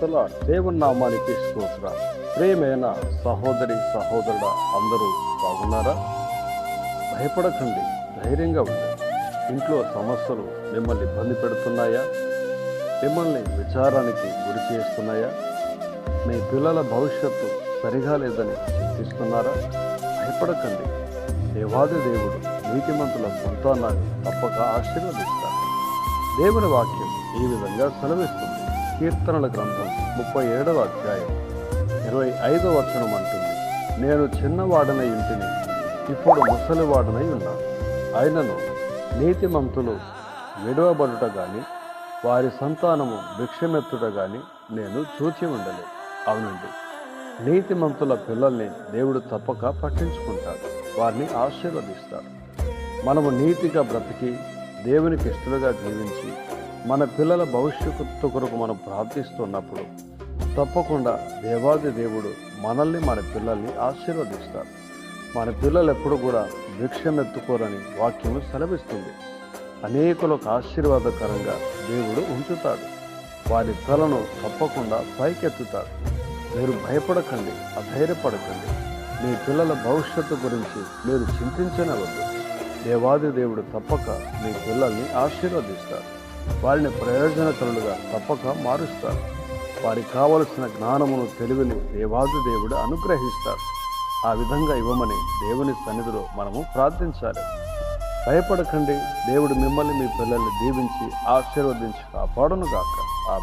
ప్రైస్తల దేవుని నామానికి స్తోత్ర. ప్రేమైన సహోదరి సహోదరుడ అందరూ బాగున్నారా? భయపడకండి ధైర్యంగా ఉండండి. ఇంట్లో సమస్యలు మిమ్మల్ని ఇబ్బంది పెడుతున్నాయా? మిమ్మల్ని విచారానికి గురి చేస్తున్నాయా? మీ పిల్లల భవిష్యత్తు సరిగా లేదని చింతిస్తున్నారా? భయపడకండి. దేవాది దేవుడు నీతిమంతుల సంతానాన్ని తప్పక ఆశీర్వదిస్తాడు. దేవుని వాక్యం ఈ విధంగా సెలవిస్తుంది. కీర్తనల గ్రంథం ముప్పై ఏడవ అధ్యాయం ఇరవై ఐదవ వచనం అంటుంది. నేను చిన్నవాడనై ఇంటిని ఇప్పుడు ముసలివాడనై ఉన్నాను. ఆయనను నీతిమంతులు విడవబడుట గాని వారి సంతానము భిక్షమెత్తుట గాని నేను చూచి ఉండలేదు అవునండి. నీతిమంతుల పిల్లల్ని దేవుడు తప్పక పట్టించుకుంటాడు. వారిని ఆశీర్వదిస్తాడు. మనము నీతిగా బ్రతికి దేవునికి ఇష్టలుగా జీవించి మన పిల్లల భవిష్యత్తు కొరకు మనం ప్రార్థిస్తున్నప్పుడు తప్పకుండా దేవాది దేవుడు మనల్ని మన పిల్లల్ని ఆశీర్వదిస్తారు. మన పిల్లలు ఎప్పుడు కూడా భిక్షమెత్తుకోరని వాక్యము సెలవిస్తుంది. అనేకులకు ఆశీర్వాదకరంగా దేవుడు ఉంచుతాడు. వారి తలను తప్పకుండా పైకెత్తుతాడు. మీరు భయపడకండి అధైర్యపడకండి. మీ పిల్లల భవిష్యత్తు గురించి మీరు చింతించనవద్దు. దేవాది దేవుడు తప్పక మీ పిల్లల్ని ఆశీర్వదిస్తారు. వారిని ప్రయోజనకరులుగా తప్పక మారుస్తారు. వారికి కావలసిన జ్ఞానమును తెలివిని దేవాది దేవుడు అనుగ్రహిస్తారు. ఆ విధంగా ఇవ్వమని దేవుని సన్నిధిలో మనము ప్రార్థించాలి. భయపడకండి. దేవుడు మిమ్మల్ని మీ పిల్లల్ని దీవించి ఆశీర్వదించి కాపాడును గాక ఆ